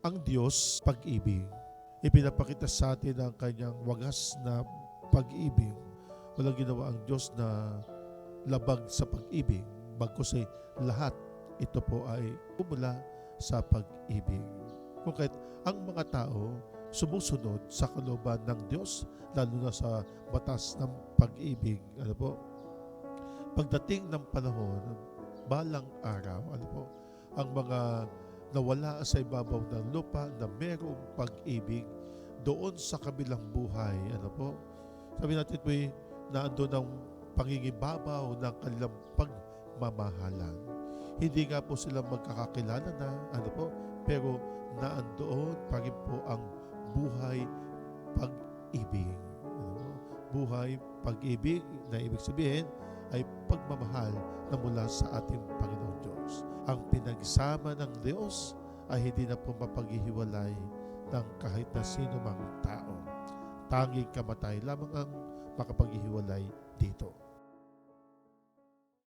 Ang Diyos, pag-ibig. Ipinapakita sa atin ang kanyang wagas na pag-ibig. Walang ginawa ang Diyos na labag sa pag-ibig. Bagkus ay lahat ito po ay umula sa pag-ibig. Kung kahit ang mga tao sumusunod sa kalooban ng Diyos, lalo na sa batas ng pag-ibig, ano po, pagdating ng panahon, balang araw, ano po, ang mga nawala sa ibabaw ng lupa na merong pag-ibig doon sa kabilang buhay, ano po, sabi natin po na andun ang pangingibabaw ng kanilang pagmamahalan. Hindi nga po sila magkakakilala na, ano po, pero naandoon pa rin po ang buhay pag-ibig. Ano po? Buhay pag-ibig na ibig sabihin ay pagmamahal na mula sa ating Panginoon Diyos. Ang pinagsama ng Diyos ay hindi na po mapaghihiwalay ng kahit na sino mang tao. Tanging kamatay lamang ang makapaghihiwalay dito.